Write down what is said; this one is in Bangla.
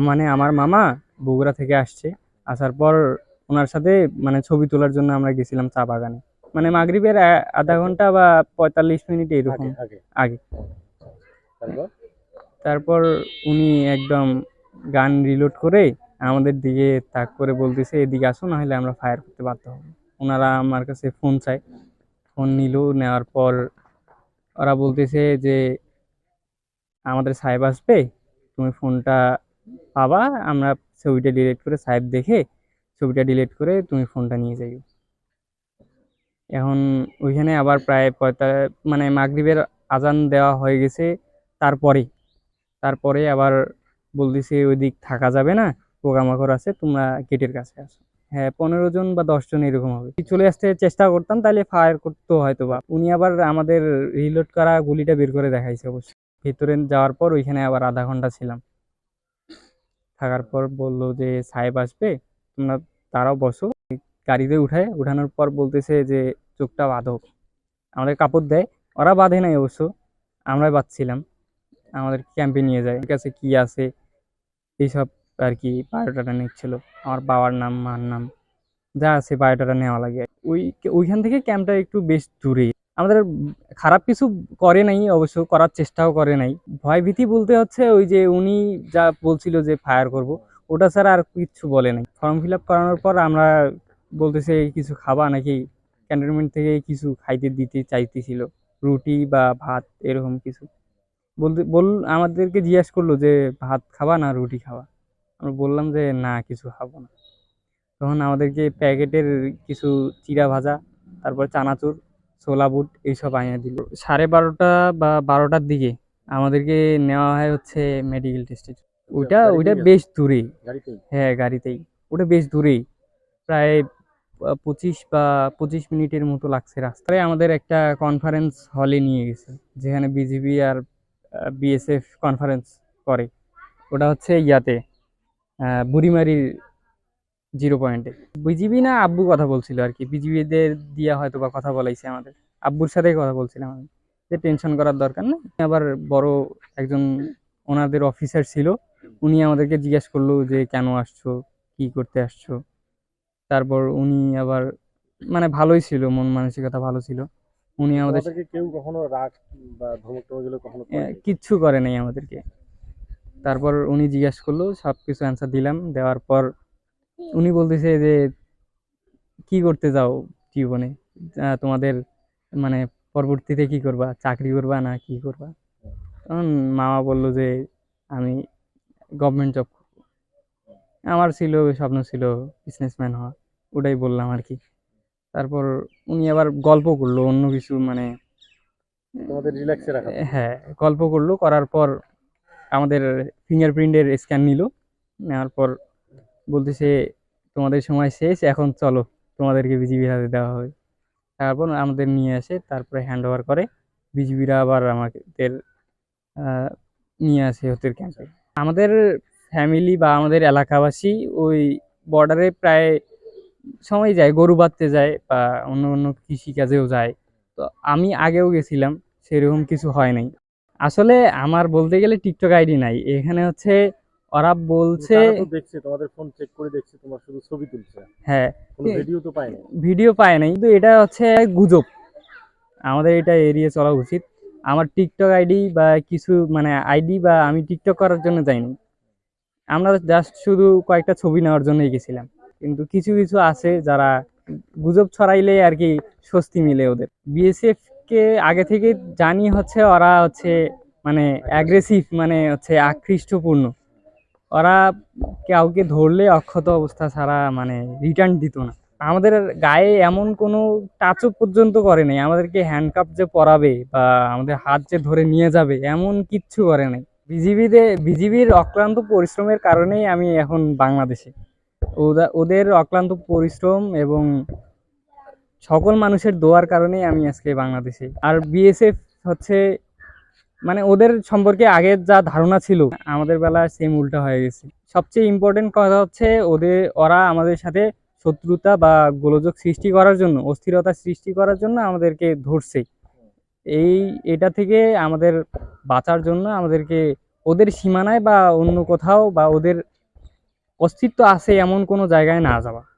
মানে আমার মামা বগুড়া থেকে আসছে। আসার পর ওনার সাথে মানে ছবি তোলার জন্য আমরা গেছিলাম চা বাগানে। মানে মাগরিবের আধা ঘণ্টা বা পঁয়তাল্লিশ মিনিট এরকম আগে তারপর? উনি একদম গান রিলোড করে আমাদের দিকে তাক করে বলতেছে এদিকে আসো নাহলে আমরা ফায়ার করতে বাধ্য হব। ওনারা আমার কাছে ফোন চাই ফোন নিল নেওয়ার পর ওরা বলতেছে যে আমাদের সাহেব আসবে তুমি ফোনটা পাবা আমরা ছবিটা ডিলিট করে সাহেব দেখে ছবিটা ডিলিট করে তুমি ফোনটা নিয়ে যাইও। এখন ওইখানে আবার প্রায় পঁয়তা মানে মাগরিবের আজান দেওয়া হয়ে গেছে তারপরে তারপরে আবার বলতেছে ওই দিক থাকা যাবে না, পোকামাকড় আছে, তোমরা গেটের কাছে আসো। হ্যাঁ পনেরো জন বা দশ জন এরকম হবে। চলে আসতে চেষ্টা করতাম, তাহলে ফায়ার করতো হয়তো বা উনি আবার আমাদের রিলোড করা গুলিটা বের করে দেখাইছে অবশ্য ভেতরে যাওয়ার পর ওইখানে আবার আধা ঘণ্টা ছিলাম। থাকার পর বলল যে, সাহেব আসবে, তোমরা তারাও বসো। গাড়িতে উঠায়, উঠানোর পর বলতেছে যে, চোখটা বাঁধো, আমাদের কাপড় দেয়। ওরা বাঁধে নাই অবশ্য, আমরাই বাঁধছিলাম, আমাদের ক্যাম্পে নিয়ে যায়। কাছে কি আছে? এইসব আর কি বায়োডাটা নিচ্ছিল, আমার বাবার নাম, মার নাম, যা আছে বায়োডাটা নেওয়া লাগে। ওই, ওইখান থেকে ক্যাম্পটা একটু বেশ দূরে আমাদের খারাপ কিছু করে নাই, অবশ্য করার চেষ্টাও করে নাই। ভয়ভীতি বলতে হচ্ছে ওই যে উনি যা বলছিল যে ফায়ার করব, ওটা ছাড়া আর কিচ্ছু বলে নাই। ফর্ম ফিল করানোর পর আমরা বলতেছে কিছু খাবা নাকি? ক্যান্টনমেন্ট থেকে কিছু খাইতে দিতে চাইতেছিল, রুটি বা ভাত এরকম কিছু। বলতে, বল, আমাদেরকে জিজ্ঞেস করল যে ভাত খাবা না রুটি খাওয়া আমরা বললাম যে না, কিছু খাব না। তখন আমাদেরকে প্যাকেটের কিছু চিরা ভাজা, তারপর চানাচুর ছোলা বুট এইসব আনিয়ে দিল। সাড়ে বারোটা বা বারোটার দিকে আমাদেরকে নেওয়া হয় হচ্ছে মেডিকেল টেস্টে ওইটা ওইটা বেশ দূরে হ্যাঁ গাড়িতেই। ওটা বেশ দূরেই। প্রায় পঁচিশ বা পঁচিশ মিনিটের মতো লাগছে রাস্তায়। আমাদের একটা কনফারেন্স হলে নিয়ে গেছে যেখানে বিজিবি আর বিএসএফ কনফারেন্স করে। ওটা হচ্ছে ইয়াতে বুড়িমারির জিরো পয়েন্টে। বিজিবি না আব্বু কথা বলছিল আর কি? বিজিবিদের দিয়া হয়তো বা কথা বলাইছে আমাদের। আব্বুর সাথেই কথা বলছিলাম আমি যে টেনশন করার দরকার নেই। আবার বড় একজন ওনাদের অফিসার ছিল উনি আমাদেরকে জিজ্ঞেস করল যে কেন আসছো? কি করতে আসছো? তারপর উনি আবার মানে ভালোই ছিল মন মানসিকতা ভালো ছিল। উনি আমাদের কেউ কখনো রাগ বা ধমক টমক কখনো? কিচ্ছু করে নাই আমাদেরকে। তারপর উনি জিজ্ঞেস করল সব কিছু অ্যান্সার দিলাম। দেওয়ার পর উনি বলতেছে যে কি করতে যাও জীবনে? তোমাদের মানে পরবর্তীতে কি করবা? চাকরি করবা না কি করবা? তখন মামা বলল যে আমি গভর্নমেন্ট জব করব। আমার ছিল স্বপ্ন ছিল বিজনেসম্যান হওয়া ওটাই বললাম আর কি। তারপর উনি আবার গল্প করল অন্য কিছু মানে তোমাদের রিল্যাক্সে রাখা। হ্যাঁ গল্প করল করার পর আমাদের ফিঙ্গারপ্রিন্টের স্ক্যান নিল নেওয়ার পর বলতেছে, তোমাদের সময় শেষ, এখন চলো, তোমাদেরকে বিজিবির হাতে দেওয়া হবে। তারপর আমাদের নিয়ে আসে, তারপরে হ্যান্ড ওভার করে। বিজিবিরা আবার আমাদের নিয়ে আসে ওদের ক্যাম্পে আমাদের ফ্যামিলি বা আমাদের এলাকাবাসী ওই বর্ডারে প্রায় সময় যায়, গরু বাঁধতে যায় বা অন্য অন্য কৃষিকাজেও যায়। তো আমি আগেও গেছিলাম, সেরকম কিছু হয় নাই। আসলে আমার বলতে গেলে টিকটক আইডি নাই। এখানে হচ্ছে ওরা বলছে দেখছে তোমাদের ফোন চেক করে দেখছে তোমার শুধু ছবি তুলছে। হ্যাঁ। কোনো ভিডিও তো পায়নি ভিডিও পায় নাই কিন্তু এটা হচ্ছে গুজব। আমাদের এটা এড়িয়ে চলা উচিত। আমার টিকটক আইডি বা কিছু মানে আইডি বা আমি টিকটক করার জন্য যাইনি। আমরা জাস্ট শুধু কয়েকটা ছবি নেওয়ার জন্যই গেছিলাম। কিন্তু কিছু কিছু আছে যারা গুজব ছড়াইলে আর কি স্বস্তি মিলে ওদের। বিএসএফ কে আগে থেকে জানি হচ্ছে ওরা হচ্ছে মানে অ্যাগ্রেসিভ মানে হচ্ছে আকৃষ্টপূর্ণ। ওরা কাউকে ধরলে অক্ষত অবস্থা ছাড়া মানে রিটার্ন দিত না। আমাদের গায়ে এমন কোনো টাচও পর্যন্ত করে নাই। আমাদেরকে হ্যান্ডকাপ যে পরাবে বা আমাদের হাত যে ধরে নিয়ে যাবে, এমন কিচ্ছু করে নাই। বিজিবিতে, বিজিবির অক্লান্ত পরিশ্রমের কারণেই আমি এখন বাংলাদেশে। ওদা- ওদের অক্লান্ত পরিশ্রম এবং সকল মানুষের দোয়ার কারণেই আমি আজকে বাংলাদেশে। আর বিএসএফ হচ্ছে মানে ওদের সম্পর্কে আগের যা ধারণা ছিল, আমাদের বেলা সেম উল্টা হয়ে গেছে। সবচেয়ে ইম্পর্টেন্ট কথা হচ্ছে ওদের, ওরা আমাদের সাথে শত্রুতা বা গোলযোগ সৃষ্টি করার জন্য, অস্থিরতা সৃষ্টি করার জন্য আমাদেরকে ধরছে। এই, এটা থেকে আমাদের বাঁচার জন্য আমাদেরকে ওদের সীমানায় বা অন্য কোথাও বা ওদের অস্তিত্ব আছে এমন কোনো জায়গায় না যাওয়া।